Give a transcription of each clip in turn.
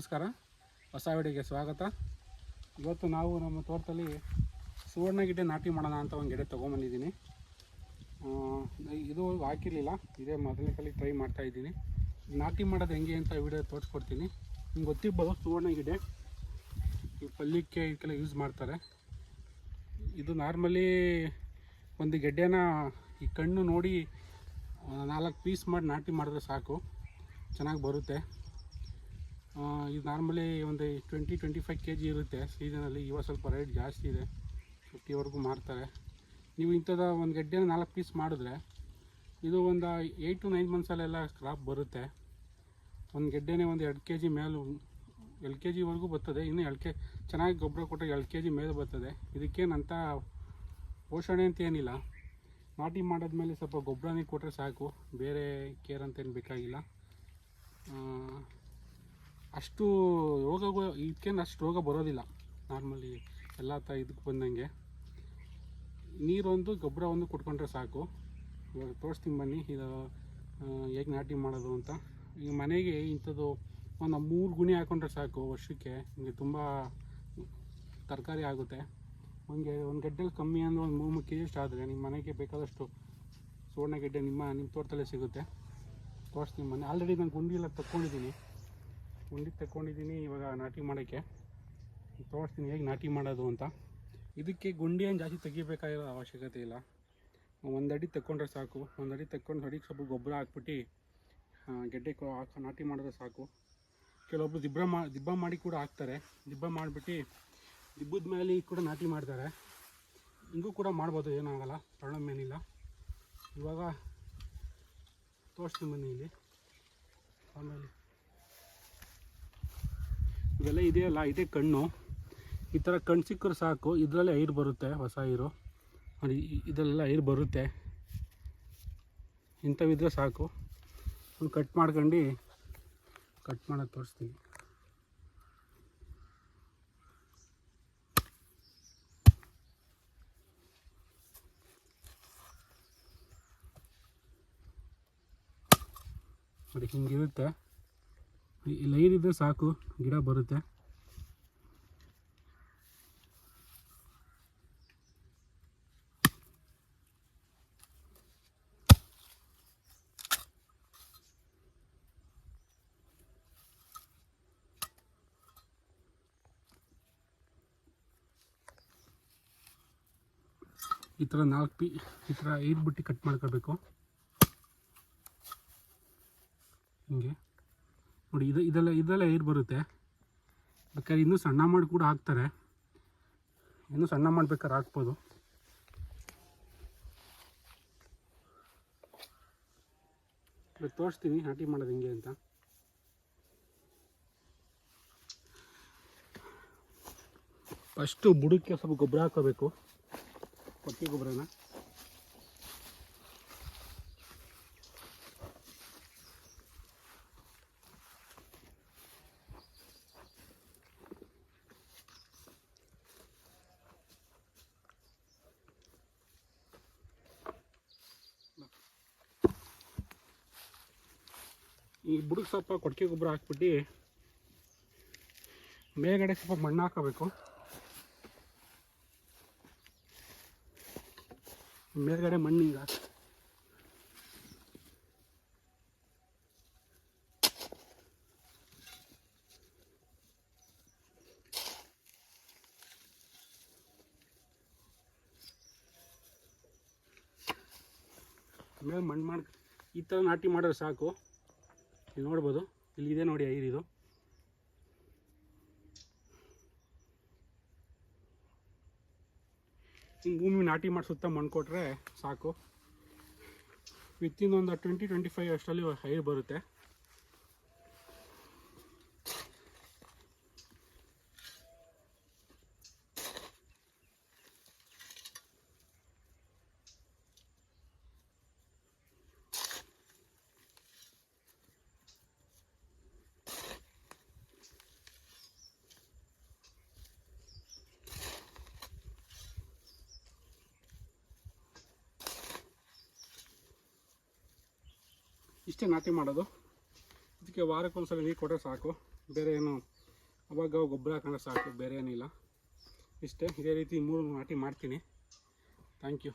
ನಮಸ್ಕಾರ. ಹೊಸ ವಿಡಿಯೋಗೆ ಸ್ವಾಗತ. ಇವತ್ತು ನಾವು ನಮ್ಮ ತೋಟದಲ್ಲಿ ಸುವರ್ಣ ಗಿಡ್ಡೆ ನಾಟಿ ಮಾಡೋಣ ಅಂತ ಒಂದು ಗಿಡ ತೊಗೊಂಬಂದಿದ್ದೀನಿ. ಇದು ಹಾಕಿರಲಿಲ್ಲ, ಇದೇ ಮೊದಲನೇ ಸಲ ಟ್ರೈ ಮಾಡ್ತಾ ಇದ್ದೀನಿ. ನಾಟಿ ಮಾಡೋದು ಹೆಂಗೆ ಅಂತ ವಿಡಿಯೋ ತೋರಿಸ್ಕೊಡ್ತೀನಿ. ನಿಮ್ಗೆ ಗೊತ್ತಿರ್ಬೋದು ಸುವರ್ಣ ಗಿಡ್ಡೆ ಈ ಪಲ್ಲಿಕ್ಕೆ ಇದಕ್ಕೆಲ್ಲ ಯೂಸ್ ಮಾಡ್ತಾರೆ. ಇದು ನಾರ್ಮಲಿ ಒಂದು ಗೆಡ್ಡೆನ ಈ ಕಣ್ಣು ನೋಡಿ ನಾಲ್ಕು ಪೀಸ್ ಮಾಡಿ ನಾಟಿ ಮಾಡಿದ್ರೆ ಸಾಕು. ಚೆನ್ನಾಗಿ ಬರುತ್ತೆ. ಇದು ನಾರ್ಮಲಿ ಒಂದು twenty twenty five K G ಇರುತ್ತೆ ಸೀಸನಲ್ಲಿ ಇವಾಗ ಸ್ವಲ್ಪ ರೇಟ್ ಜಾಸ್ತಿ ಇದೆ. ಫಿಫ್ಟಿವರೆಗೂ ಮಾರ್ತಾರೆ. ನೀವು ಇಂಥದ್ದು ಒಂದು ಗೆಡ್ಡೆನ ನಾಲ್ಕು ಪೀಸ್ ಮಾಡಿದ್ರೆ ಇದು ಒಂದು ಏಯ್ಟ್ ಟು ನೈನ್ ಮಂತ್ಸಲ್ಲೆಲ್ಲ ಕ್ರಾಪ್ ಬರುತ್ತೆ. ಒಂದು ಗೆಡ್ಡೆನೇ ಒಂದು ಎರಡು ಕೆ ಜಿ ಮೇಲೂ ಎಲ್ ಕೆ ಜಿವರೆಗೂ ಬರ್ತದೆ. ಇನ್ನು ಎಲ್ ಕೆ ಚೆನ್ನಾಗಿ ಗೊಬ್ಬರ ಕೊಟ್ಟರೆ ಎರಡು ಕೆ ಜಿ ಮೇಲೆ ಬರ್ತದೆ. ಇದಕ್ಕೇನಂತ ಪೋಷಣೆ ಅಂತ ಏನಿಲ್ಲ. ನಾಟಿ ಮಾಡಿದ್ಮೇಲೆ ಸ್ವಲ್ಪ ಗೊಬ್ಬರನೇ ಕೊಟ್ಟರೆ ಸಾಕು. ಬೇರೆ ಕೇರ್ ಅಂತೇನು ಬೇಕಾಗಿಲ್ಲ. ಅಷ್ಟು ರೋಗ ಇದಕ್ಕೇನು ಅಷ್ಟು ರೋಗ ಬರೋದಿಲ್ಲ. ನಾರ್ಮಲಿ ಎಲ್ಲ ತ ಇದಕ್ಕೆ ಬಂದಂಗೆ. ನೀರೊಂದು ಗೊಬ್ಬರ ಒಂದು ಕೊಟ್ಕೊಂಡ್ರೆ ಸಾಕು. ಇವಾಗ ತೋರಿಸ್ತೀನಿ ಬನ್ನಿ, ಇದು ಹೇಗೆ ನಾಟಿ ಮಾಡೋದು ಅಂತ. ಈಗ ಮನೆಗೆ ಇಂಥದ್ದು ಒಂದು ಮೂರು ಗುಣಿ ಹಾಕೊಂಡ್ರೆ ಸಾಕು ವರ್ಷಕ್ಕೆ. ನಿಮಗೆ ತುಂಬ ತರಕಾರಿ ಆಗುತ್ತೆ. ಒಂದು ಒಂದು ಗಡ್ಡೆಲಿ ಕಮ್ಮಿ ಅಂದರೆ ಒಂದು ಮೂರು ಮೂರು ಕೆ ಆದರೆ ನಿಮ್ಮ ಮನೆಗೆ ಬೇಕಾದಷ್ಟು ಸುವರ್ಣ ಗೆಡ್ಡೆ ನಿಮ್ಮ ನಿಮ್ಮ ತೋಟದಲ್ಲೇ ಸಿಗುತ್ತೆ. ತೋರಿಸ್ತೀನಿ ಮನೆ ಆಲ್ರೆಡಿ ನಾನು ಗುಂಡಿ ಎಲ್ಲ ಗುಂಡಿ ತಕ್ಕೊಂಡಿದ್ದೀನಿ ಇವಾಗ ನಾಟಿ ಮಾಡೋಕ್ಕೆ. ತೋರಿಸ್ತೀನಿ ಹೇಗೆ ನಾಟಿ ಮಾಡೋದು ಅಂತ. ಇದಕ್ಕೆ ಗುಂಡಿ ಏನು ಜಾಸ್ತಿ ತೆಗಿಬೇಕಾಗಿರೋ ಅವಶ್ಯಕತೆ ಇಲ್ಲ. ಒಂದು ಅಡಿ ತಗೊಂಡ್ರೆ ಸಾಕು. ಒಂದಡಿ ಅಡಿ ತಗೊಂಡು ಅಡಿಗೆ ಸ್ವಲ್ಪ ಗೊಬ್ಬರ ಹಾಕ್ಬಿಟ್ಟು ಗೆಡ್ಡೆ ಹಾಕಿ, ನಾಟಿ ಮಾಡಿದ್ರೆ ಸಾಕು. ಕೆಲವೊಬ್ರು ದಿಬ್ಬ ಮಾ ದಿಬ್ಬ ಮಾಡಿ ಕೂಡ ಹಾಕ್ತಾರೆ. ದಿಬ್ಬ ಮಾಡಿಬಿಟ್ಟು ದಿಬ್ಬದ ಮೇಲೆ ಕೂಡ ನಾಟಿ ಮಾಡ್ತಾರೆ. ಹಿಂಗೂ ಕೂಡ ಮಾಡ್ಬೋದು ಏನಾಗಲ್ಲ ಪ್ರಾಬ್ಲಮ್ ಏನಿಲ್ಲ. ಇವಾಗ ತೋರಿಸ್ತೀನಿ ಬನ್ನಿ ಇಲ್ಲಿ. ಆಮೇಲೆ ಇವೆಲ್ಲ ಇದೆಯಲ್ಲ, ಇದೇ ಕಣ್ಣು. ಈ ಥರ ಕಣ್ಣು ಸಿಕ್ಕರೆ ಸಾಕು. ಇದರಲ್ಲೇ ಐರು ಬರುತ್ತೆ ಹೊಸ ಐರು. ನೋಡಿ ಇದರಲ್ಲೆಲ್ಲ ಐರು ಬರುತ್ತೆ. ಇಂಥವಿದ್ರೆ ಸಾಕು. ಒಂದು ಕಟ್ ಮಾಡ್ಕೊಂಡು ಕಟ್ ಮಾಡೋದು ತೋರಿಸ್ತೀನಿ. ನೋಡಿ, ಹಿಂಗಿರುತ್ತೆ. ಈ ಇದ್ದರೆ ಸಾಕು, ಗಿಡ ಬರುತ್ತೆ. ಈ ಥರ ನಾಲ್ಕು ಪಿ, ಈ ಥರ ಐದು ಬುಟ್ಟಿ ಕಟ್ ಮಾಡ್ಕೋಬೇಕು ಹಿಂಗೆ. ನೋಡಿ, ಇದು ಇದೆಲ್ಲ ಇದೆಲ್ಲ ಏರ್ ಬರುತ್ತೆ. ಬೇಕಾದ್ರೆ ಇನ್ನೂ ಸಣ್ಣ ಮಾಡಿ ಕೂಡ ಹಾಕ್ತಾರೆ. ಇನ್ನೂ ಸಣ್ಣ ಮಾಡ್ಬೇಕಾದ್ರೆ ಹಾಕ್ಬೋದು. ತೋರಿಸ್ತೀನಿ ನಾಟಿ ಮಾಡೋದು ಹೆಂಗೆ ಅಂತ. ಫಸ್ಟು ಬುಡಕ್ಕೆ ಸ್ವಲ್ಪ ಗೊಬ್ಬರ ಹಾಕೋಬೇಕು ಪಟ್ಟಿ ಗೊಬ್ಬರನ. ಈ ಬುಡಕ್ಕೆ ಸ್ವಲ್ಪ ಕೊಟ್ಟಿಗೆ ಗೊಬ್ಬರ ಹಾಕ್ಬಿಟ್ಟು ಮೇಲ್ಗಡೆ ಸ್ವಲ್ಪ ಮಣ್ಣು ಹಾಕೋಬೇಕು. ಮೇಲ್ಗಡೆ ಮಣ್ಣು ಹಿಂಗೆ ಹಾಕಿ ಆಮೇಲೆ ಮಣ್ಣು ಮಾಡಿ ಈ ಥರ ನಾಟಿ ಮಾಡಿದ್ರೆ ಸಾಕು. ಇಲ್ಲಿ ನೋಡ್ಬೋದು. ಇಲ್ಲಿ ಇದೆ ನೋಡಿ ಐದು ಇದು. ಹಿಂಗೆ ಭೂಮಿ ನಾಟಿ ಮಾಡಿ ಸುತ್ತ ಮಣ್ಣು ಕೊಟ್ಟರೆ ಸಾಕು. ವಿತ್ತಿನ ಒಂದು ಟ್ವೆಂಟಿ ಟ್ವೆಂಟಿ ಫೈವ್ ಅಷ್ಟರಲ್ಲಿ ಹೈರ್ ಬರುತ್ತೆ. ಇಷ್ಟೇ ನಾಟಿ ಮಾಡೋದು. ಇದಕ್ಕೆ ವಾರಕ್ಕೊಂದ್ಸಲ ನೀರು ಕೊಟ್ಟರೆ ಸಾಕು. ಬೇರೆ ಏನು ಅವಾಗ ಗೊಬ್ಬರ ಹಾಕೊಂಡ್ರೆ ಸಾಕು, ಬೇರೆ ಏನಿಲ್ಲ. ಇಷ್ಟೇ, ಇದೇ ರೀತಿ ಮೂರು ನಾಟಿ ಮಾಡ್ತೀನಿ. Thank you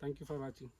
thank you for watching